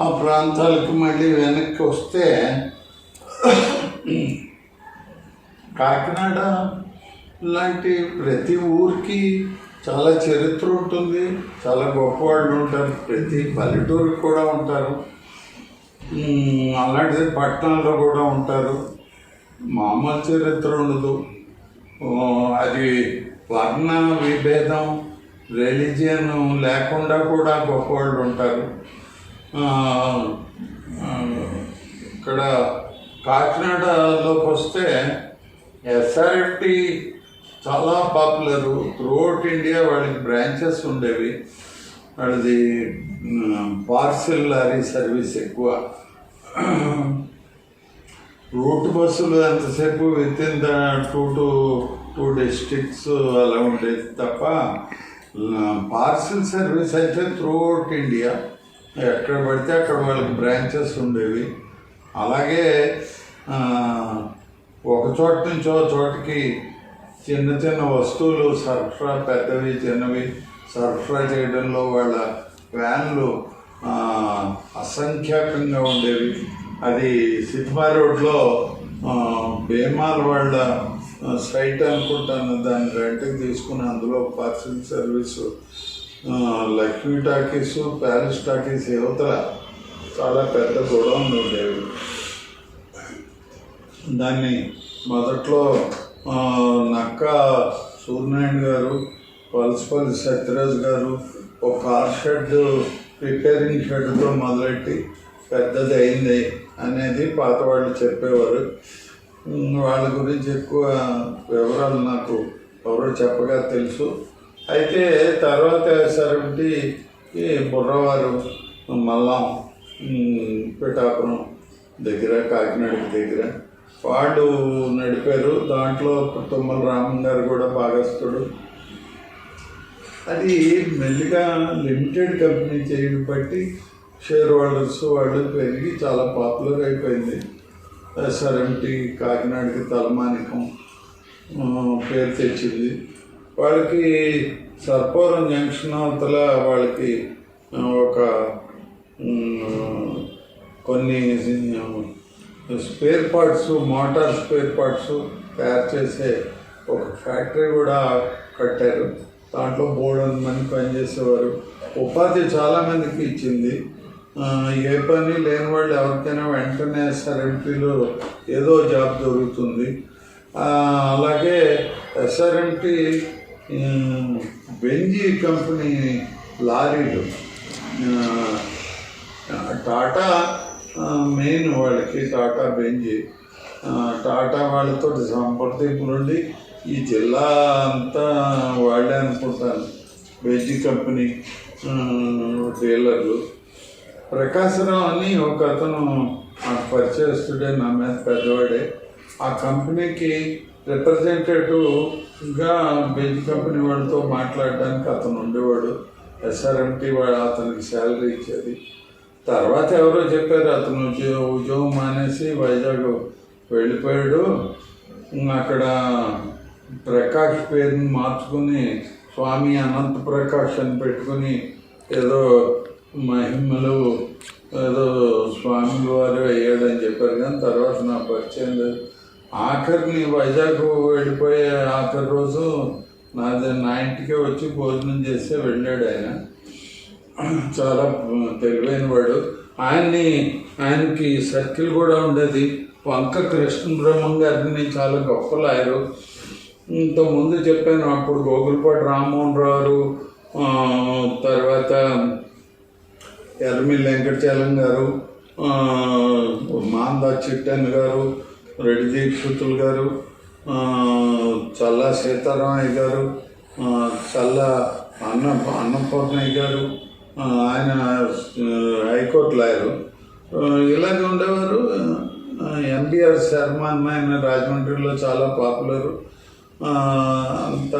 ఆ ప్రాంతాలకు మళ్ళీ వెనక్కి వస్తే కాకినాడ లాంటి ప్రతి ఊరికి చాలా చరిత్ర ఉంటుంది చాలా గొప్పవాళ్ళు ఉంటారు ప్రతి పల్లెటూరుకి కూడా ఉంటారు. అలాంటిది పట్టణంలో కూడా ఉంటారు. మామూలు చరిత్ర ఉండదు. అది వర్ణ విభేదం రిలీజియన్ లేకుండా కూడా గొప్ప వాళ్ళు ఉంటారు. ఇక్కడ కాకినాడలోకి వస్తే ఎస్ఆర్ఎఫ్టి చాలా పాపులర్ త్రూఅవుట్ ఇండియా వాళ్ళకి బ్రాంచెస్ ఉండేవి. వాళ్ళది పార్సిల్ లారీ సర్వీస్ ఎక్కువ. రూట్ బస్సులు ఎంతసేపు within the two to two districts అలా ఉండేది తప్ప పార్సిల్ సర్వీస్ అయితే త్రూఅవుట్ ఇండియా ఎక్కడ పడితే అక్కడ వాళ్ళకి బ్రాంచెస్ ఉండేవి. అలాగే ఒక చోట నుంచి ఒక చోటకి చిన్న చిన్న వస్తువులు సరఫరా పెద్దవి చిన్నవి సరఫరా చేయడంలో వాళ్ళ వ్యాన్లు అసంఖ్యాకంగా ఉండేవి. అది సినిమా రోడ్లో ఆ, భీమాల వాళ్ళ సైట్ అనుకుంటాను. దాన్ని రెంట్కి తీసుకుని అందులో parcel service Lakshmi talkies Paris talkies యువతల చాలా పెద్ద గొడవలు ఉండేవి దాన్ని మొదట్లో నక్క సూర్యనారాయణ గారు పల్స్పల్లి సత్యరాజ్ గారు ఒక కార్ షెడ్ రిపేరింగ్ షెడ్తో మొదలెట్టి పెద్దది అయింది అనేది పాత వాళ్ళు చెప్పేవారు. వాళ్ళ గురించి ఎక్కువ వివరాలు నాకు ఎవరో చెప్పగా తెలుసు. అయితే తర్వాత సరటి బుర్రవారు మల్లం పిఠాపురం దగ్గర కాకినాడకి దగ్గర వాళ్ళు నడిపారు. దాంట్లో తుమ్మల రామన్ గారు కూడా భాగస్థుడు. అది మెల్లిగా లిమిటెడ్ కంపెనీ చేయడం బట్టి షేర్ హోల్డర్స్ వాళ్ళు పెరిగి చాలా పాపులర్ అయిపోయింది. ఎస్ఆర్ఎంటి కాకినాడకి తలమానికం పేరు తెచ్చింది. వాళ్ళకి సర్పవరం జంక్షన్ అవతల వాళ్ళకి ఒక కొన్ని spare parts motor spare parts తయారు చేసే ఒక ఫ్యాక్టరీ కూడా కట్టారు. దాంట్లో బోర్డు మంది పనిచేసేవారు. ఉపాధి చాలా మందికి ఇచ్చింది. ఏ పని లేని వాళ్ళు ఎవరికైనా వెంటనే ఎస్ఆర్ఎంటీలో ఏదో జాబ్ దొరుకుతుంది. అలాగే ఎస్ఆర్ఎంటీ బెంజీ కంపెనీ లారీలు టాటా మెయిన్ వాళ్ళకి టాటా బెంజీ టాటా వాళ్ళతో సంప్రదింపులుండి ఈ జిల్లా అంతా వాళ్ళే అనుకుంటాను బెంజీ కంపెనీ డీలర్లు. ప్రకాశరావు అని ఒక అతను నాకు పరిచయస్తుడే నా మీద పెద్దవాడే. ఆ కంపెనీకి రిప్రజెంటేటివ్గా బెంజ్ కంపెనీ వాళ్ళతో మాట్లాడడానికి అతను ఉండేవాడు. ఎస్ఆర్ఎంటీ వాడు అతనికి శాలరీ ఇచ్చేది. తర్వాత ఎవరో చెప్పారు అతను ఉద్యోగం ఉద్యోగం మానేసి వైజాగ్ వెళ్ళిపోయాడు. అక్కడ ప్రకాష్ పేరుని మార్చుకుని స్వామి అనంత ప్రకాష్ అని పెట్టుకుని ఏదో మహిమలు ఏదో స్వామి వారు అయ్యాడని చెప్పారు కానీ తర్వాత నా పరిచయం లేదు. ఆఖరిని వైజాగ్ వెళ్ళిపోయే ఆఖరి రోజు నాది నా ఇంటికే వచ్చి భోజనం చేస్తే వెళ్ళాడు ఆయన. చాలా తెలివైన వాడు. ఆయన్ని ఆయనకి సర్కిల్ కూడా ఉండేది. వంక కృష్ణ బ్రహ్మం గారిని చాలా గొప్ప లాయరు. ఇంతకుముందు చెప్పాను అప్పుడు గోగులపాటి రామ్మోహన్ రావు తర్వాత ఎర్రమిల్లి వెంకటచలం గారు మాందా చిట్టన్ గారు రెడ్డి దీక్షితులు గారు చల్లా సీతారామయ్య గారు చల్లా అన్న అన్నపూర్ణయ్య గారు ఆయన హైకోర్టు లాయరు. ఇలాగే ఉండేవారు. ఎంబీఆర్ శర్మ అన్న ఆయన రాజమండ్రిలో చాలా పాపులరు. అంత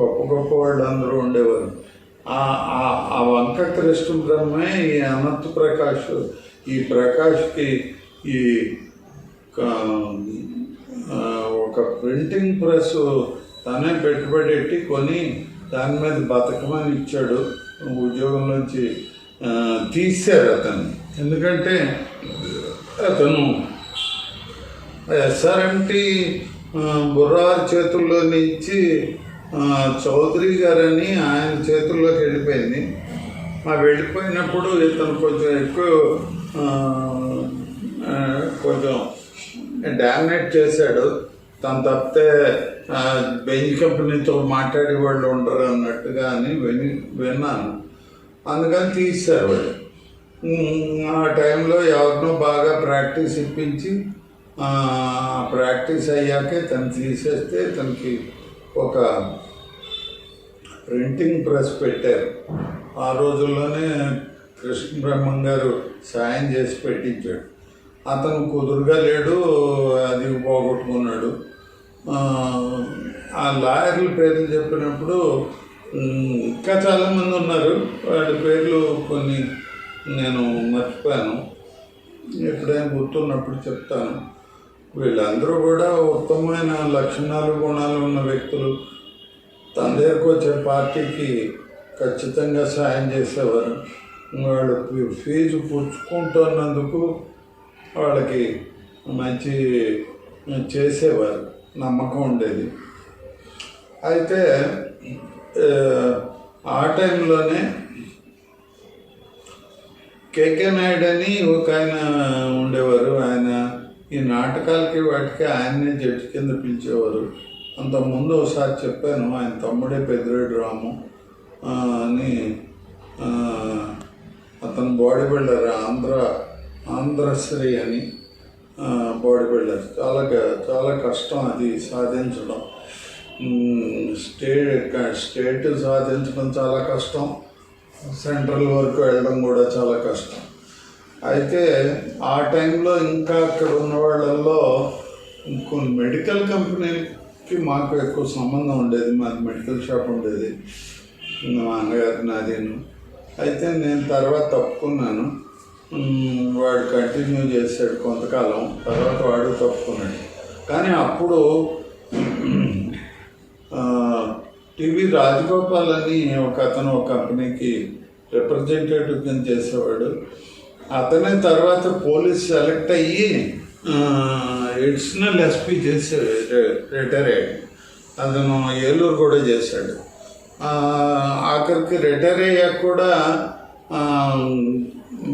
గొప్ప గొప్ప వాళ్ళు అందరూ ఉండేవారు. ఆ- ఆ- వంక కృష్ణ బ్రహ్మే ఈ అనంత ప్రకాష్. ఈ ప్రకాష్కి ఈ ఒక ప్రింటింగ్ ప్రెస్ తనే పెట్టుబడి కొని దాని మీద బతకమని ఇచ్చాడు. ఉద్యోగం నుంచి తీశారు అతను ఎందుకంటే అతను ఎస్ఆర్ఎంటి బుర్రార్ చేతుల్లో నుంచి చౌదరి గారని ఆయన చేతుల్లోకి వెళ్ళిపోయింది. ఆ వెళ్ళిపోయినప్పుడు ఇతను కొంచెం ఎక్కువ కొంచెం డామినేట్ చేశాడు. తను తప్పితే బెంజ్ కంపెనీతో మాట్లాడే వాళ్ళు ఉండరు అన్నట్టుగా అని విని విన్నాను. అందుకని తీశారు వాళ్ళు ఆ టైంలో ఎవరినో బాగా ప్రాక్టీస్ ఇప్పించి ప్రాక్టీస్ అయ్యాకే తను తీసేస్తే తనకి ఒక ప్రింటింగ్ ప్రెస్ పెట్టారు. ఆ రోజుల్లోనే కృష్ణ బ్రహ్మం గారు సాయం చేసి పెట్టించాడు. అతను కుదురుగా లేడు అది పోగొట్టుకున్నాడు. ఆ, లాయర్ల పేర్లు చెప్పినప్పుడు ఇంకా చాలామంది ఉన్నారు. వాడి పేర్లు కొన్ని నేను మర్చిపోయాను. ఎప్పుడైనా గుర్తున్నప్పుడు చెప్తాను. వీళ్ళందరూ కూడా ఉత్తమమైన లక్షణాలు గుణాలు ఉన్న వ్యక్తులు. తన దగ్గరకు వచ్చే పార్టీకి ఖచ్చితంగా సాయం చేసేవారు. వాళ్ళు ఫీజు పుచ్చుకుంటున్నందుకు వాళ్ళకి మంచి చేసేవారు నమ్మకం ఉండేది. అయితే ఆ టైంలోనే కేకే నాయుడు అని ఒక ఆయన ఉండేవారు. ఆయన ఈ నాటకాలకి వాటికి ఆయన్నే జడ్జి కింద పిలిచేవారు. అంతకుముందు ఒకసారి చెప్పాను ఆయన తమ్ముడే పెద్దిరెడ్డి రాము అని అతను బాడీ బిల్డర్ ఆంధ్ర ఆంధ్రశ్రీ అని బాడీ బిల్డర్. చాలా చాలా కష్టం అది సాధించడం. స్టేట్ స్టేట్ సాధించడం చాలా కష్టం. సెంట్రల్ వరకు వెళ్ళడం కూడా చాలా కష్టం. అయితే ఆ టైంలో ఇంకా అక్కడ ఉన్న వాళ్ళల్లో కొన్ని మెడికల్ కంపెనీకి మాకు ఎక్కువ సంబంధం ఉండేది మాది మెడికల్ షాప్ ఉండేది. మా అన్నగారు నాదేను. అయితే నేను తర్వాత తప్పుకున్నాను. వాడు కంటిన్యూ చేశాడు కొంతకాలం. తర్వాత వాడు తప్పుకున్నాడు. కానీ అప్పుడు టీవీ రాజగోపాల్ అని ఒక అతను ఒక కంపెనీకి రిప్రజెంటేటివ్ కింద చేసేవాడు. అతనే తర్వాత పోలీస్ సెలెక్ట్ అయ్యి ఎడిషనల్ ఎస్పీ చేసే రిటైర్ అయ్యాడు అతను ఏలూరు కూడా చేశాడు. ఆఖరికి రిటైర్ అయ్యాక కూడా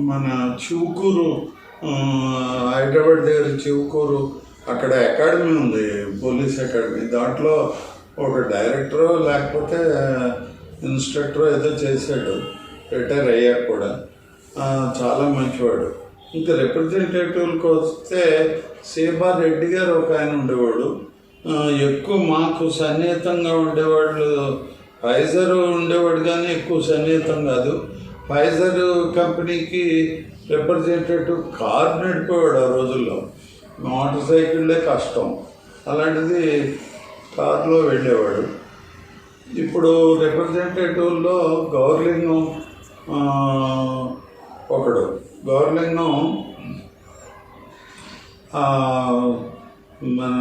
మన చివుకూరు హైదరాబాద్ దగ్గర చివుకూరు అక్కడ అకాడమీ ఉంది పోలీస్ అకాడమీ. దాంట్లో ఒక డైరెక్టరో లేకపోతే ఇన్స్ట్రక్టరో ఏదో చేశాడు రిటైర్ అయ్యాక కూడా. చాలా మంచివాడు. ఇంకా రిప్రజెంటేటివ్లకు వస్తే సేబా రెడ్డి గారు ఒక ఆయన ఉండేవాడు. ఎక్కువ మాకు సన్నిహితంగా ఉండేవాళ్ళు ఫైజర్ ఉండేవాడు కానీ ఎక్కువ సన్నిహితం కాదు. ఫైజర్ కంపెనీకి రిప్రజెంటేటివ్ కార్ నడిపేవాడు ఆ రోజుల్లో. మోటార్ సైకిళ్ళే కష్టం. అలాంటిది కారులో వెళ్ళేవాడు. ఇప్పుడు రిప్రజెంటేటివ్లో గౌర్లింగం ఒకడు. గౌరలింగం మన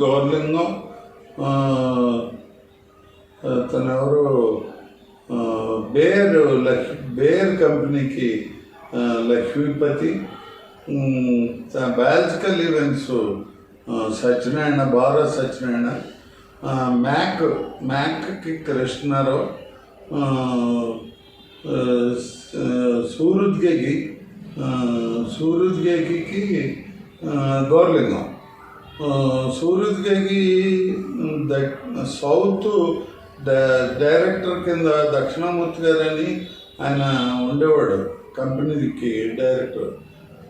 గౌరలింగం తనెవరు ఎవరు బేర్ లక్ష్ బేర్ కంపెనీకి లక్ష్మీపతి లక్ష్మీపతి బయాలజికల్ ఈవెంట్స్ సత్యనారాయణ భారత్ సత్యనారాయణ మ్యాక్ మ్యాక్కి కృష్ణారావు ఆ, సూరుద్గేకి ఆ, సూరుద్గేకి గౌర్లింగం ద- సౌత్ డ- డైరెక్టర్ కింద దక్షిణామూర్తి గారని ఆయన ఉండేవాడు కంపెనీకి డైరెక్టర్.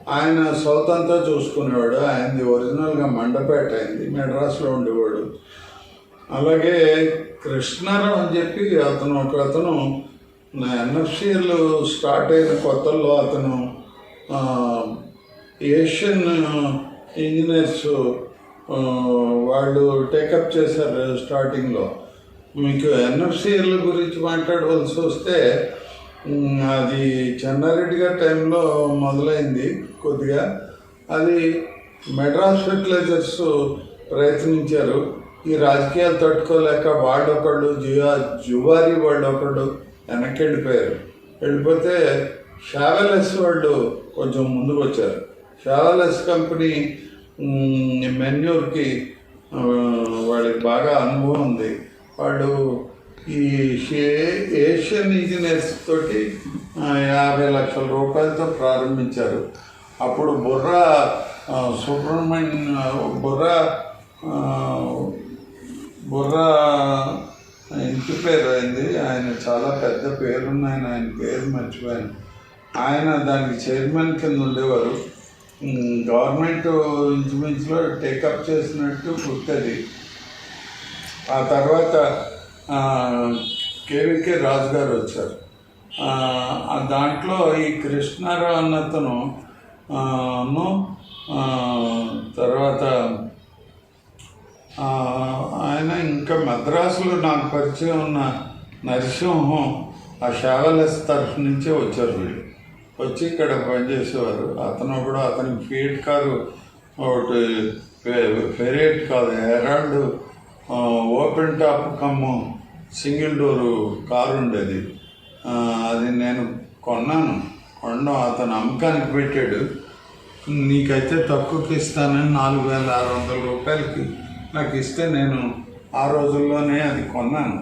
ఆయన సౌత్ అంతా చూసుకునేవాడు ఆయనది ఒరిజినల్గా మండపేట అయింది మెడ్రాస్లో ఉండేవాడు. అలాగే కృష్ణారావు అని చెప్పి అతను ఒక అతను నా ఎన్ఎఫ్సిఎల్ స్టార్ట్ అయిన కొత్తల్లో అతను ఏషియన్ ఇంజనీర్స్ వాళ్ళు టేకప్ చేశారు స్టార్టింగ్లో మీకు ఎన్ఎఫ్సిఎల్ గురించి మాట్లాడవలసి వస్తే అది చెన్నారెడ్డి గారి టైంలో మొదలైంది కొద్దిగా. అది మెడ్రాస్ ఫెర్టిలైజర్స్ ప్రయత్నించారు. ఈ రాజకీయాలు తట్టుకోలేక వాళ్ళొకళ్ళు జువా జువారీ వాళ్ళొకళ్ళు వెనక్కి వెళ్ళిపోయారు వెళ్ళిపోతే షావెలెస్ వాళ్ళు కొంచెం ముందుకు వచ్చారు షావెలెస్ కంపెనీ మెన్యూర్కి వాళ్ళకి బాగా అనుభవం ఉంది. వాళ్ళు ఈ ఏషియన్ ఇంజనీర్స్ తోటి యాభై లక్షల రూపాయలతో ప్రారంభించారు. అప్పుడు బుర్రా సుబ్రహ్మణ్య సుబ్రహ్మణ్యం బుర్రా బుర్రా ఇంటి పేరు అయింది ఆయన చాలా పెద్ద పేరున్న ఆయన ఆయన పేరు మర్చిపోయాను. ఆయన దానికి చైర్మన్ కింద ఉండేవారు. గవర్నమెంట్ ఇంచుమించులో టేకప్ చేసినట్టు గుర్తది. ఆ తర్వాత కేవీకే రాజు గారు వచ్చారు. ఆ, దాంట్లో ఈ కృష్ణారావు అన్నతను తర్వాత ఆయన ఇంకా మద్రాసులో నాకు పరిచయం ఉన్న నరసింహం ఆ షావలెస్ తరఫు నుంచే వచ్చారు వీళ్ళు. వచ్చి ఇక్కడ పనిచేసేవారు. అతను కూడా అతనికి ఫీడ్ కారు ఒకటి ఫెరేట్ కాదు హెరాల్డ్ ఓపెన్ టాప్ కమ్ము సింగిల్ డోరు కారు ఉండేది. అది నేను కొన్నాను. కొనడం అతను అమ్మకానికి పెట్టాడు. నీకైతే తక్కువకి ఇస్తానని నాలుగు వేల ఆరు వందల రూపాయలకి నాకు ఇస్తే నేను ఆ రోజుల్లోనే అది కొన్నాను.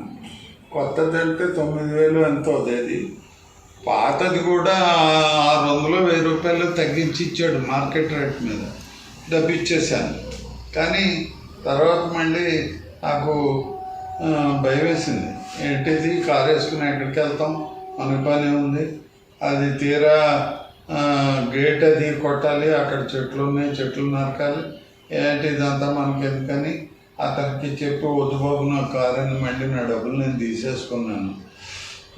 కొత్తది అంటే తొమ్మిది వేలు ఎంతో అది పాతది కూడా ఆరు వందలు వెయ్యి రూపాయలు తగ్గించి ఇచ్చాడు మార్కెట్ రేట్ మీద. డబ్బిచ్చేసాను కానీ తర్వాత మళ్ళీ నాకు భయం వేసింది. ఏంటిది? కారు వేసుకుని ఎక్కడికి వెళ్తాం? మన పని ఉంది. అది తీరా గేట్ అది కొట్టాలి. అక్కడ చెట్లు ఉన్నాయి చెట్లు నరకాలి. ఏంటి ఇదంతా మనకి ఎందుకని అతనికి చెప్పి వద్దు బాబు నా కారు అని మళ్ళీ నా డబ్బులు నేను తీసేసుకున్నాను.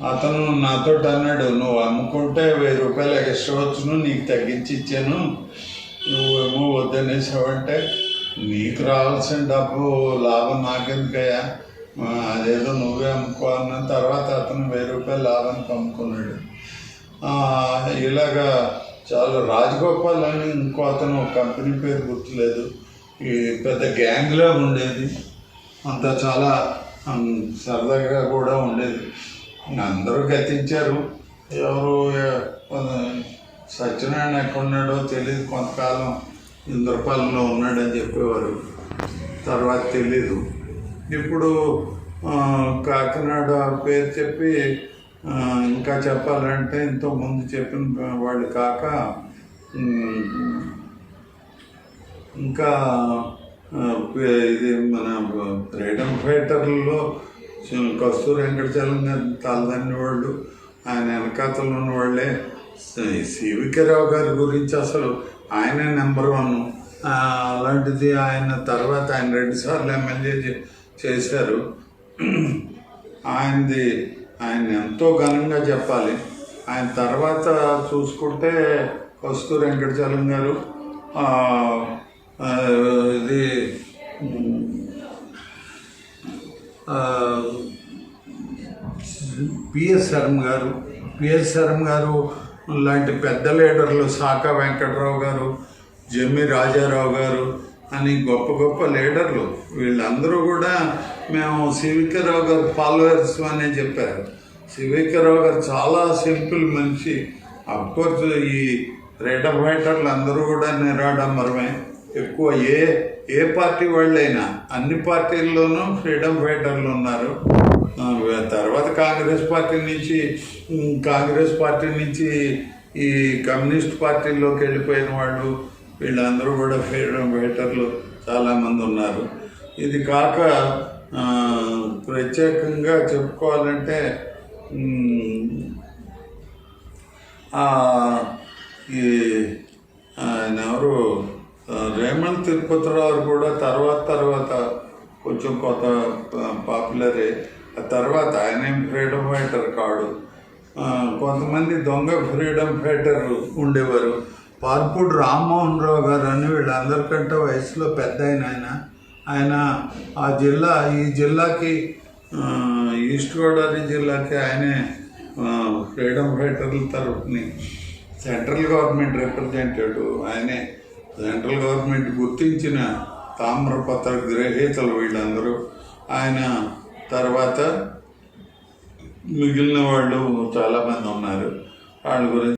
అతను నాతో అన్నాడు నువ్వు అమ్ముకుంటే వెయ్యి రూపాయలు ఎక్స్ట్రా వచ్చును నీకు తగ్గించి ఇచ్చాను. నువ్వేమో వద్దనేసావంటే నీకు రావాల్సిన డబ్బు లాభం నాకెందుకయ్యా? అదేదో నువ్వే అమ్ముకో అన్న తర్వాత అతను వెయ్యి రూపాయలు లాభానికి అమ్ముకున్నాడు. ఇలాగా చాలా రాజగోపాల్ అని ఇంకో అతను కంపెనీ పేరు గుర్తులేదు. ఈ పెద్ద గ్యాంగ్లో ఉండేది. అంతా చాలా సరదాగా కూడా ఉండేది. అందరూ గతించారు. ఎవరు ఎ- సత్యనారాయణ ఎక్కడున్నాడో తెలియదు కొంతకాలం ఇంద్రపాలెంలో ఉన్నాడని చెప్పేవారు. తర్వాత తెలీదు. ఇప్పుడు ఆ, కాకినాడ పేరు చెప్పి ఇంకా చెప్పాలంటే ఇంతకు ముందు చెప్పిన వాళ్ళు కాక ఇంకా ఇది మన ఫ్రీడమ్ ఫైటర్లలో కస్తూరి వెంకటచలం గారి తలదన్ని వాళ్ళు ఆయన వెనకాతలు ఉన్న వాళ్ళే. సివికరావు గారి గురించి అసలు ఆయన నెంబర్ వన్ అలాంటిది ఆయన తర్వాత ఆయన రెండుసార్లు ఎమ్మెల్యే చేశారు. ఆయనది ఆయన ఎంతో ఘనంగా చెప్పాలి. ఆయన తర్వాత చూసుకుంటే కస్తూరి వెంకటచలం గారు ఇది పిఎస్ శర్మ గారు పిఎస్ శర్మ గారు లాంటి పెద్ద లీడర్లు సాకా వెంకటరావు గారు జమ్మి రాజారావు గారు అని గొప్ప గొప్ప లీడర్లు. వీళ్ళందరూ కూడా మేము సివికరావు గారు ఫాలోవర్స్ అనే చెప్పారు సివికరావు గారు చాలా సింపుల్ మనిషి. అఫ్కోర్స్ ఈ ఫ్రీడమ్ ఫైటర్లు అందరూ కూడా నిరాడంబరమే. ఎక్కువ ఏ ఏ పార్టీ వాళ్ళైనా అన్ని పార్టీల్లోనూ ఫ్రీడమ్ ఫైటర్లు ఉన్నారు. తర్వాత కాంగ్రెస్ పార్టీ నుంచి కాంగ్రెస్ పార్టీ నుంచి ఈ కమ్యూనిస్ట్ పార్టీలోకి వెళ్ళిపోయిన వాళ్ళు వీళ్ళందరూ కూడా ఫ్రీడమ్ ఫైటర్లు చాలామంది ఉన్నారు. ఇది కాక ప్రత్యేకంగా చెప్పుకోవాలంటే ఈ ఆయన ఎవరు? ఆ, తిరుపతిరావు కూడా తర్వాత తర్వాత కొంచెం కొత్త పాపులరే. ఆ తర్వాత ఆయన ఏం ఫ్రీడమ్ ఫైటర్ కాడు. కొంతమంది దొంగ ఫ్రీడమ్ ఫైటర్ ఉండేవారు. పార్పుడు రామ్మోహన్ రావు గారు అని వీళ్ళందరికంటే వయసులో పెద్ద ఆయన ఆయన. ఆయన ఆ జిల్లా ఈ జిల్లాకి ఈస్ట్ గోదావరి జిల్లాకి ఆయనే ఫ్రీడమ్ ఫైటర్ల తరఫుని సెంట్రల్ గవర్నమెంట్ రిప్రజెంటేటివ్. ఆయనే సెంట్రల్ గవర్నమెంట్ గుర్తించిన తామ్రపత్ర గ్రహీతలు వీళ్ళందరూ. ఆయన తర్వాత మిగిలిన వాళ్ళు చాలామంది ఉన్నారు. వాళ్ళ గురించి